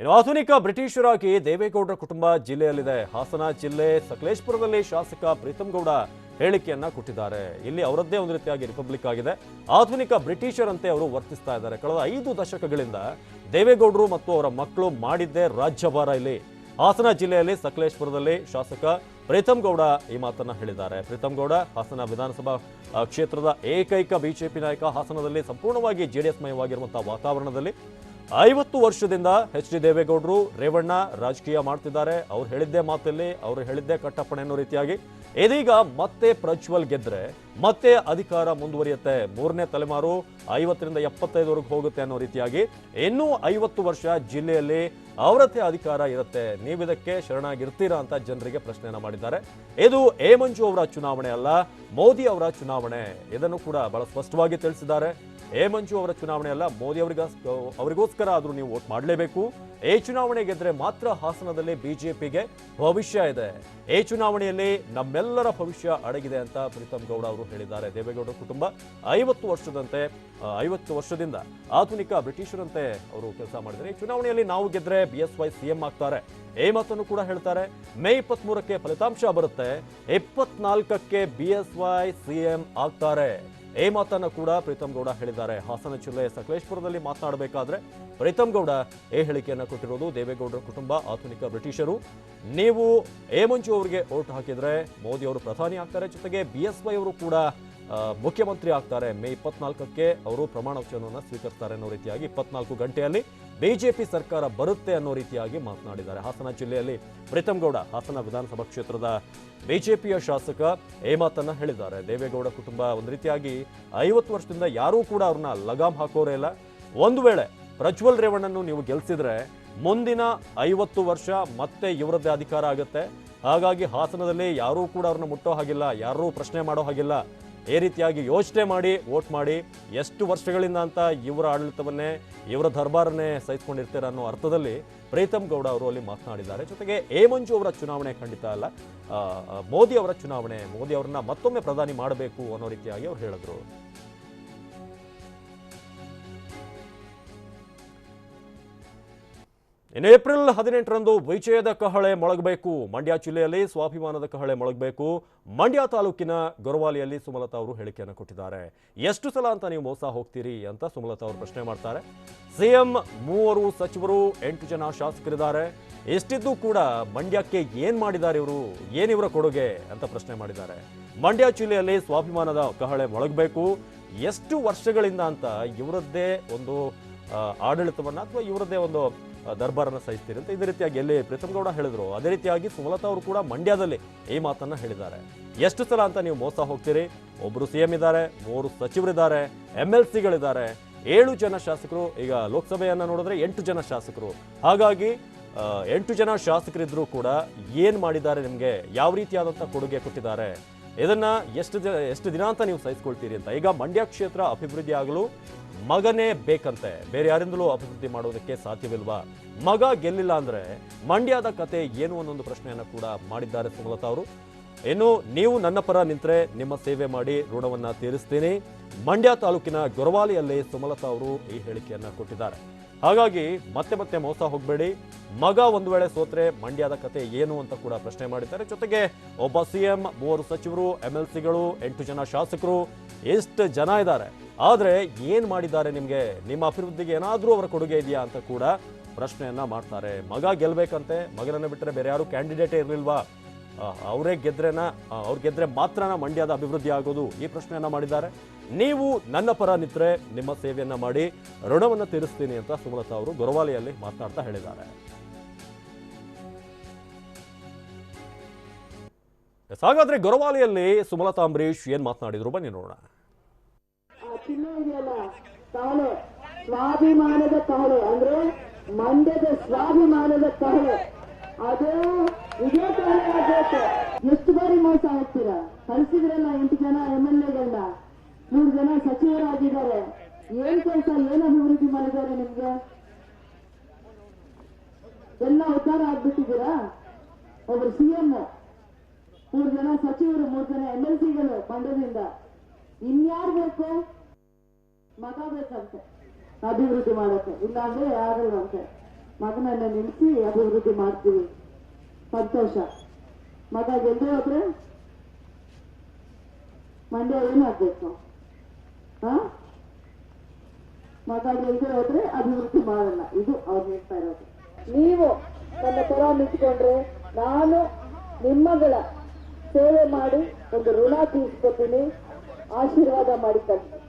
ಇನ್ನು ಆಧುನಿಕ ಬ್ರಿಟಿಷರಾಗಿ ದೇವೇಗೌಡರ ಕುಟುಂಬ ಜಿಲ್ಲೆಯಲ್ಲಿದೆ. ಹಾಸನ ಜಿಲ್ಲೆ ಸಕಲೇಶ್ಪುರದಲ್ಲಿ ಶಾಸಕ ಪ್ರೀತಂ ಗೌಡ ಹೇಳಿಕೆಯನ್ನ ಕೊಟ್ಟಿದ್ದಾರೆ. ಇಲ್ಲಿ ಅವರದ್ದೇ ಒಂದು ರೀತಿಯಾಗಿ ರಿಪಬ್ಲಿಕ್ ಆಗಿದೆ. ಆಧುನಿಕ ಬ್ರಿಟಿಷರಂತೆ ಅವರು ವರ್ತಿಸ್ತಾ ಇದ್ದಾರೆ. ಕಳೆದ ಐದು ದಶಕಗಳಿಂದ ದೇವೇಗೌಡರು ಮತ್ತು ಅವರ ಮಕ್ಕಳು ಮಾಡಿದ್ದೇ ರಾಜ್ಯಭಾರ ಇಲ್ಲಿ. ಹಾಸನ ಜಿಲ್ಲೆಯಲ್ಲಿ ಸಕಲೇಶ್ಪುರದಲ್ಲಿ ಶಾಸಕ ಪ್ರೀತಂ ಗೌಡ ಈ ಮಾತನ್ನ ಹೇಳಿದ್ದಾರೆ. ಪ್ರೀತಂ ಗೌಡ, ಹಾಸನ ವಿಧಾನಸಭಾ ಕ್ಷೇತ್ರದ ಏಕೈಕ ಬಿಜೆಪಿ ನಾಯಕ ಹಾಸನದಲ್ಲಿ ಸಂಪೂರ್ಣವಾಗಿ ಜೆಡಿಎಸ್ ಮಯವಾಗಿರುವಂತಹ ವಾತಾವರಣದಲ್ಲಿ ಐವತ್ತು ವರ್ಷದಿಂದ ಎಚ್ ಡಿ ದೇವೇಗೌಡರು ರೇವಣ್ಣ ರಾಜಕೀಯ ಮಾಡ್ತಿದ್ದಾರೆ. ಅವ್ರು ಹೇಳಿದ್ದೇ ಮಾತಲ್ಲಿ, ಅವ್ರು ಹೇಳಿದ್ದೇ ಕಟ್ಟಪ್ಪಣೆ ಅನ್ನೋ ರೀತಿಯಾಗಿ. ಇದೀಗ ಮತ್ತೆ ಪ್ರಜ್ವಲ್ ಗೆದ್ರೆ ಮತ್ತೆ ಅಧಿಕಾರ ಮುಂದುವರಿಯುತ್ತೆ. ಮೂರನೇ ತಲೆಮಾರು ಐವತ್ತರಿಂದ ಎಪ್ಪತ್ತೈದುವರೆಗೆ ಹೋಗುತ್ತೆ ಅನ್ನೋ ರೀತಿಯಾಗಿ. ಇನ್ನೂ ಐವತ್ತು ವರ್ಷ ಜಿಲ್ಲೆಯಲ್ಲಿ ಅವರದ್ದೇ ಅಧಿಕಾರ ಇರುತ್ತೆ. ನೀವಿದಕ್ಕೆ ಶರಣಾಗಿರ್ತೀರಾ ಅಂತ ಜನರಿಗೆ ಪ್ರಶ್ನೆಯನ್ನು ಮಾಡಿದ್ದಾರೆ. ಇದು ಮಂಜು ಅವರ ಚುನಾವಣೆ ಅಲ್ಲ, ಮೋದಿ ಅವರ ಚುನಾವಣೆ. ಇದನ್ನು ಕೂಡ ಬಹಳ ಸ್ಪಷ್ಟವಾಗಿ ತಿಳಿಸಿದ್ದಾರೆ. ಎ ಮಂಜು ಅವರ ಚುನಾವಣೆ ಅಲ್ಲ, ಮೋದಿ ಅವರಿಗ ಅವರಿಗೋಸ್ಕರ ಆದರೂ ನೀವು ವೋಟ್ ಮಾಡಲೇಬೇಕು. ಎ ಚುನಾವಣೆ ಗೆದ್ರೆ ಮಾತ್ರ ಹಾಸನದಲ್ಲಿ ಬಿಜೆಪಿಗೆ ಭವಿಷ್ಯ ಇದೆ. ಎ ಚುನಾವಣೆಯಲ್ಲಿ ನಮ್ಮೆಲ್ಲರ ಭವಿಷ್ಯ ಅಡಗಿದೆ ಅಂತ ಪ್ರೀತಮ್ ಗೌಡ ಅವರು ಹೇಳಿದ್ದಾರೆ. ದೇವೇಗೌಡ ಕುಟುಂಬ ಐವತ್ತು ವರ್ಷದಂತೆ ಐವತ್ತು ವರ್ಷದಿಂದ ಆಧುನಿಕ ಬ್ರಿಟಿಷರಂತೆ ಅವರು ಕೆಲಸ ಮಾಡಿದ್ದಾರೆ. ಚುನಾವಣೆಯಲ್ಲಿ ನಾವು ಗೆದ್ರೆ ಬಿ ಎಸ್ ವೈ ಸಿಎಂ ಆಗ್ತಾರೆ. ಈ ಮಾತನ್ನು ಕೂಡ ಹೇಳ್ತಾರೆ. ಮೇ ಇಪ್ಪತ್ತ್ ಮೂರಕ್ಕೆ ಫಲಿತಾಂಶ ಬರುತ್ತೆ. ಇಪ್ಪತ್ನಾಲ್ಕಕ್ಕೆ ಬಿ ಎಸ್ ವೈ ಸಿಎಂ ಆಗ್ತಾರೆ. ಈ ಮಾತನ್ನು ಕೂಡ ಪ್ರೀತಮ್ ಗೌಡ ಹೇಳಿದ್ದಾರೆ. ಹಾಸನ ಜಿಲ್ಲೆ ಸಕಲೇಶ್ಪುರದಲ್ಲಿ ಮಾತನಾಡಬೇಕಾದ್ರೆ ಪ್ರೀತಮ್ ಗೌಡ ಈ ಹೇಳಿಕೆಯನ್ನು ಕೊಟ್ಟಿರೋದು ದೇವೇಗೌಡರ ಕುಟುಂಬ, ಆಧುನಿಕ ಬ್ರಿಟಿಷರು. ನೀವು ಎ ಮಂಜು ಅವರಿಗೆ ಓಟ್ ಹಾಕಿದ್ರೆ ಮೋದಿ ಅವರು ಪ್ರಧಾನಿ ಆಗ್ತಾರೆ. ಜೊತೆಗೆ ಬಿ ಅವರು ಕೂಡ ಮುಖ್ಯಮಂತ್ರಿ ಆಗ್ತಾರೆ ಮೇ ಇಪ್ಪತ್ನಾಲ್ಕಕ್ಕೆ. ಅವರು ಪ್ರಮಾಣ ವಚನವನ್ನು ಸ್ವೀಕರಿಸ್ತಾರೆ ಅನ್ನೋ ರೀತಿಯಾಗಿ ಇಪ್ಪತ್ನಾಲ್ಕು ಗಂಟೆಯಲ್ಲಿ ಬಿಜೆಪಿ ಸರ್ಕಾರ ಬರುತ್ತೆ ಅನ್ನೋ ರೀತಿಯಾಗಿ ಮಾತನಾಡಿದ್ದಾರೆ. ಹಾಸನ ಜಿಲ್ಲೆಯಲ್ಲಿ ಪ್ರೀತಂ ಗೌಡ ಹಾಸನ ವಿಧಾನಸಭಾ ಕ್ಷೇತ್ರದ ಬಿಜೆಪಿಯ ಶಾಸಕ ಈ ಮಾತನ್ನ ಹೇಳಿದ್ದಾರೆ. ದೇವೇಗೌಡ ಕುಟುಂಬ ಒಂದು ರೀತಿಯಾಗಿ ಐವತ್ತು ವರ್ಷದಿಂದ ಯಾರೂ ಕೂಡ ಅವ್ರನ್ನ ಲಗಾಮ್ ಹಾಕೋರೇ ಇಲ್ಲ. ಒಂದು ವೇಳೆ ಪ್ರಜ್ವಲ್ ರೇವಣ್ಣನ್ನು ನೀವು ಗೆಲ್ಸಿದ್ರೆ ಮುಂದಿನ ಐವತ್ತು ವರ್ಷ ಮತ್ತೆ ಇವರದ್ದೇ ಅಧಿಕಾರ ಆಗುತ್ತೆ. ಹಾಗಾಗಿ ಹಾಸನದಲ್ಲಿ ಯಾರೂ ಕೂಡ ಅವ್ರನ್ನ ಮುಟ್ಟೋ ಹಾಗಿಲ್ಲ, ಯಾರೂ ಪ್ರಶ್ನೆ ಮಾಡೋ ಹಾಗಿಲ್ಲ. ಈ ರೀತಿಯಾಗಿ ಯೋಚನೆ ಮಾಡಿ, ವೋಟ್ ಮಾಡಿ ಎಷ್ಟು ವರ್ಷಗಳಿಂದ ಅಂತ ಇವರ ಆಡಳಿತವನ್ನೇ, ಇವರ ದರ್ಬಾರನ್ನೇ ಸಹಿಸ್ಕೊಂಡಿರ್ತೀರ ಅನ್ನೋ ಅರ್ಥದಲ್ಲಿ ಪ್ರೀತಮ್ ಗೌಡ ಅವರು ಅಲ್ಲಿ ಮಾತನಾಡಿದ್ದಾರೆ. ಜೊತೆಗೆ ಎ ಮಂಜು ಅವರ ಚುನಾವಣೆ ಖಂಡಿತ ಅಲ್ಲ. ಮೋದಿ ಅವರ ಚುನಾವಣೆ, ಮೋದಿ ಅವರನ್ನ ಮತ್ತೊಮ್ಮೆ ಪ್ರಧಾನಿ ಮಾಡಬೇಕು ಅನ್ನೋ ರೀತಿಯಾಗಿ ಅವ್ರು ಹೇಳಿದ್ರು. ಇನ್ನು ಏಪ್ರಿಲ್ ಹದಿನೆಂಟರಂದು ವಿಜಯದ ಕಹಳೆ ಮೊಳಗಬೇಕು. ಮಂಡ್ಯ ಜಿಲ್ಲೆಯಲ್ಲಿ ಸ್ವಾಭಿಮಾನದ ಕಹಳೆ ಮೊಳಗಬೇಕು. ಮಂಡ್ಯ ತಾಲೂಕಿನ ಗೊರವಾಲಿಯಲ್ಲಿ ಸುಮಲತಾ ಅವರು ಹೇಳಿಕೆಯನ್ನು ಕೊಟ್ಟಿದ್ದಾರೆ. ಎಷ್ಟು ಸಲ ಅಂತ ನೀವು ಮೋಸ ಹೋಗ್ತೀರಿ ಅಂತ ಸುಮಲತಾ ಅವರು ಪ್ರಶ್ನೆ ಮಾಡ್ತಾರೆ. ಸಿಎಂ ಮೂವರು ಸಚಿವರು ಎಂಟು ಜನ ಶಾಸಕರಿದ್ದಾರೆ. ಎಷ್ಟಿದ್ದು ಕೂಡ ಮಂಡ್ಯಕ್ಕೆ ಏನ್ ಮಾಡಿದ್ದಾರೆ ಇವರು? ಏನಿವರ ಕೊಡುಗೆ ಅಂತ ಪ್ರಶ್ನೆ ಮಾಡಿದ್ದಾರೆ. ಮಂಡ್ಯ ಜಿಲ್ಲೆಯಲ್ಲಿ ಸ್ವಾಭಿಮಾನದ ಕಹಳೆ ಮೊಳಗಬೇಕು. ಎಷ್ಟು ವರ್ಷಗಳಿಂದ ಅಂತ ಇವರದ್ದೇ ಒಂದು ಆಡಳಿತವನ್ನು ಅಥವಾ ಇವರದ್ದೇ ಒಂದು ದರ್ಬಾರನ್ನ ಸಹಿಸ್ತೀರಿ ಅಂತ ಇದೇ ರೀತಿಯಾಗಿ ಎಲ್ಲಿ ಪ್ರೀತಮ್ ಗೌಡ ಹೇಳಿದ್ರು. ಅದೇ ರೀತಿಯಾಗಿ ಸುಮಲತಾ ಅವರು ಕೂಡ ಮಂಡ್ಯದಲ್ಲಿ ಈ ಮಾತನ್ನ ಹೇಳಿದ್ದಾರೆ. ಎಷ್ಟು ಸಲ ಅಂತ ನೀವು ಮೋಸ ಹೋಗ್ತೀರಿ? ಒಬ್ರು ಸಿಎಂ ಇದ್ದಾರೆ, ಮೂರು ಸಚಿವರಿದ್ದಾರೆ ಎಂ ಎಲ್ ಸಿಗಳಿದ್ದಾರೆ. ಏಳು ಜನ ಶಾಸಕರು ಈಗ ಲೋಕಸಭೆಯನ್ನು ನೋಡಿದ್ರೆ ಎಂಟು ಜನ ಶಾಸಕರು. ಹಾಗಾಗಿ ಎಂಟು ಜನ ಶಾಸಕರಿದ್ರು ಕೂಡ ಏನು ಮಾಡಿದ್ದಾರೆ ನಿಮಗೆ? ಯಾವ ರೀತಿಯಾದಂತ ಕೊಡುಗೆ ಕೊಟ್ಟಿದ್ದಾರೆ? ಇದನ್ನ ಎಷ್ಟು ಎಷ್ಟು ದಿನ ಅಂತ ನೀವು ಸಹಿಸ್ಕೊಳ್ತೀರಿ ಅಂತ. ಈಗ ಮಂಡ್ಯ ಕ್ಷೇತ್ರ ಅಭಿವೃದ್ಧಿ ಆಗಲು ಮಗನೇ ಬೇಕಂತೆ. ಬೇರೆ ಯಾರಿಂದಲೂ ಅಭಿವೃದ್ಧಿ ಮಾಡೋದಕ್ಕೆ ಸಾಧ್ಯವಿಲ್ವಾ? ಮಗ ಗೆಲ್ಲಿಲ್ಲ ಅಂದ್ರೆ ಮಂಡ್ಯದ ಕತೆ ಏನು ಅನ್ನೊಂದು ಪ್ರಶ್ನೆಯನ್ನು ಕೂಡ ಮಾಡಿದ್ದಾರೆ ಸುಮಲತಾ ಅವರು. ಇನ್ನು ನೀವು ನನ್ನ ಪರ ನಿಂತರೆ ನಿಮ್ಮ ಸೇವೆ ಮಾಡಿ ಋಣವನ್ನ ತೀರಿಸ್ತೀನಿ. ಮಂಡ್ಯ ತಾಲೂಕಿನ ಗೊರವಾಲಿಯಲ್ಲಿ ಸುಮಲತಾ ಅವರು ಈ ಹೇಳಿಕೆಯನ್ನ ಕೊಟ್ಟಿದ್ದಾರೆ. ಹಾಗಾಗಿ ಮತ್ತೆ ಮತ್ತೆ ಮೋಸ ಹೋಗಬೇಡಿ. ಮಗ ಒಂದು ವೇಳೆ ಸೋತ್ರೆ ಮಂಡ್ಯದ ಕತೆ ಏನು ಅಂತ ಕೂಡ ಪ್ರಶ್ನೆ ಮಾಡಿದ್ದಾರೆ. ಜೊತೆಗೆ ಒಬ್ಬ ಸಿಎಂ, ಮೂವರು ಸಚಿವರು, ಎಂ ಎಲ್ ಸಿಗಳು, ಎಂಟು ಜನ ಶಾಸಕರು, ಎಷ್ಟು ಜನ ಇದ್ದಾರೆ? ಆದರೆ ಏನು ಮಾಡಿದ್ದಾರೆ ನಿಮಗೆ? ನಿಮ್ಮ ಅಭಿವೃದ್ಧಿಗೆ ಏನಾದರೂ ಅವರ ಕೊಡುಗೆ ಇದೆಯಾ ಅಂತ ಕೂಡ ಪ್ರಶ್ನೆಯನ್ನ ಮಾಡ್ತಾರೆ. ಮಗ ಗೆಲ್ಬೇಕಂತೆ. ಮಗನನ್ನು ಬಿಟ್ಟರೆ ಬೇರೆ ಯಾರು ಕ್ಯಾಂಡಿಡೇಟೇ ಇರಲಿಲ್ವಾ? ಅವರೇ ಗೆದ್ರೆನ ಅವ್ರು ಗೆದ್ರೆ ಮಾತ್ರನ ಮಂಡ್ಯದ ಅಭಿವೃದ್ಧಿ ಆಗೋದು ಈ ಪ್ರಶ್ನೆಯನ್ನ ಮಾಡಿದ್ದಾರೆ. ನೀವು ನನ್ನ ಪರ ನಿಂತರೆ ನಿಮ್ಮ ಸೇವೆಯನ್ನ ಮಾಡಿ, ಋಣವನ್ನು ತೀರಿಸ್ತೀನಿ ಅಂತ ಸುಮಲತಾ ಅವರು ಗೊರವಾಲೆಯಲ್ಲಿ ಮಾತನಾಡ್ತಾ ಹೇಳಿದ್ದಾರೆ. ಹಾಗಾದ್ರೆ ಗೊರವಾಲೆಯಲ್ಲಿ ಸುಮಲತಾ ಅಂಬರೀಶ್ ಏನ್ ಮಾತನಾಡಿದ್ರು? ಬನ್ನಿ ನೋಡೋಣ. ಸ್ವಾಭಿಮಾನದ ಕಹಳೆ, ಅಂದ್ರೆ ಮಂಡ್ಯದ ಸ್ವಾಭಿಮಾನದ ಕಹಳೆ. ಅದು ಇದೇ ಎಷ್ಟು ಬಾರಿ ಮೋಸ ಆಗ್ತೀರಾ? ಕಳ್ಸಿದ್ರಲ್ಲ ಎಂಟು ಜನ ಎಂ ಎಲ್ ಎಗಳನ್ನ ಮೂರು ಜನ ಸಚಿವರಾಗಿದ್ದಾರೆ ಏನ್ ಕೆಲಸ, ಏನ್ ಅಭಿವೃದ್ಧಿ ಮಾಡಿದ್ದಾರೆ ನಿಮ್ಗೆ? ಎಲ್ಲ ಉದ್ಧಾರ ಆಗ್ಬಿಟ್ಟಿದ್ದೀರಾ? ಒಬ್ರು ಸಿಎಂ ಮೂರು ಜನ ಸಚಿವರು, ಮೂರು ಜನ ಎಂ ಎಲ್ ಸಿಗಳು ಮಂಡ್ಯದಿಂದ ಇನ್ಯಾರು ಬೇಕು? ಮಗ ಬೇಕಂತೆ. ಅಭಿವೃದ್ಧಿ ಮಾಡಕ್ಕೆ. ಇಲ್ಲಾಂದ್ರೆ ಅಂತೆ. ಮಗನನ್ನ ನಿಲ್ಲಿಸಿ ಅಭಿವೃದ್ಧಿ ಮಾಡ್ತೀವಿ. ಸಂತೋಷ. ಮಗ ಗೆದ್ದೆ ಹೋದ್ರೆ ಮಂಡ್ಯ ಏನಾಗ್ಬೇಕು ಗೆಲ್ದೆ ಹೋದ್ರೆ ಅಭಿವೃದ್ಧಿ ಮಾಡಲ್ಲ. ಇದು ಅವ್ರು ಹೇಳ್ತಾ ಇರೋದು. ನೀವು ನನ್ನ ಪರ ನಿಂತ್ಕೊಂಡ್ರೆ ನಾನು ನಿಮ್ಮಗಳ ಸೇವೆ ಮಾಡಿ ಒಂದು ಋಣ ತೀರ್ಸ್ಕೊತೀನಿ, ಆಶೀರ್ವಾದ ಮಾಡಿ ಕಳ್ಸಿ